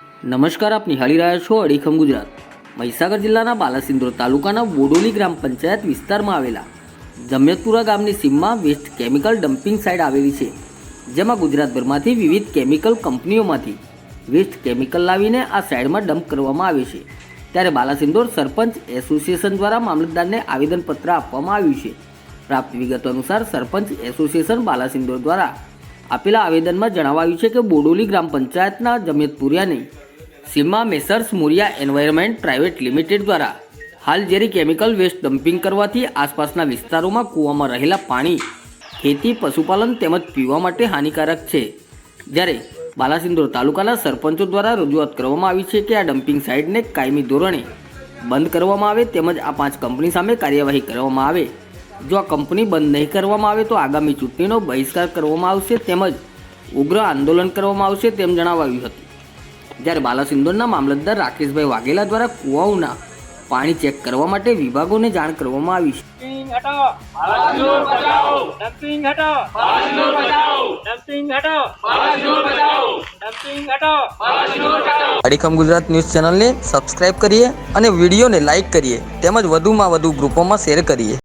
નમસ્કાર, આપ નિહાળી રહ્યા છો અડીખમ ગુજરાત. મહીસાગર જિલ્લાના બાલાસિંદોર તાલુકાના બોડોલી ગ્રામ પંચાયત વિસ્તારમાં આવેલા જમ્યતપુરા ગામની સીમમાં વેસ્ટ કેમિકલ ડમ્પિંગ સાઇટ આવેલી છે, જેમાં ગુજરાતભરમાંથી વિવિધ કેમિકલ કંપનીઓમાંથી વેસ્ટ કેમિકલ લાવીને આ સાઇડમાં ડમ્પ કરવામાં આવે છે. ત્યારે બાલાસિંદોર સરપંચ એસોસિએશન દ્વારા મામલતદારને આવેદનપત્ર આપવામાં આવ્યું છે. પ્રાપ્ત વિગતો અનુસાર સરપંચ એસોસિએશન બાલાસિંદોર દ્વારા આપેલા આવેદનમાં જણાવાયું છે કે બોડોલી ગ્રામ પંચાયતના જમિયતપુરિયાની સીમા messrs Muriya environment private limited દ્વારા હાલ ઝેરી કેમિકલ વેસ્ટ ડમ્પિંગ કરવાથી આસપાસના વિસ્તારોમાં કૂવામાં રહેલા પાણી, ખેતી, પશુપાલન તેમજ પીવા માટે હાનિકારક છે. જ્યારે બાલાસિંદોર તાલુકાના સરપંચો દ્વારા રજૂઆત કરવામાં આવી છે કે આ ડમ્પિંગ સાઇટને કાયમી ધોરણે બંધ કરવામાં આવે તેમજ આ પાંચ કંપની સામે કાર્યવાહી કરવામાં આવે. જો આ કંપની બંધ નહીં કરવામાં આવે તો આગામી ચૂંટણીનો બહિષ્કાર કરવામાં આવશે તેમજ ઉગ્ર આંદોલન કરવામાં આવશે તેમ જણાવાયું હતું. જ્યારે બાલાસિંદોરના મામલતદાર રાકેશભાઈ વાઘેલા દ્વારા કુવાઓના પાણી ચેક કરવા માટે વિભાગોને જાણ કરવામાં આવી છે. અડીખમ ગુજરાત ન્યૂઝ ચેનલને સબસ્ક્રાઇબ કરીએ અને વિડીયોને લાઇક કરીએ. તેમજ વધુમાં વધુ ગ્રુપોમાં શેર કરીએ.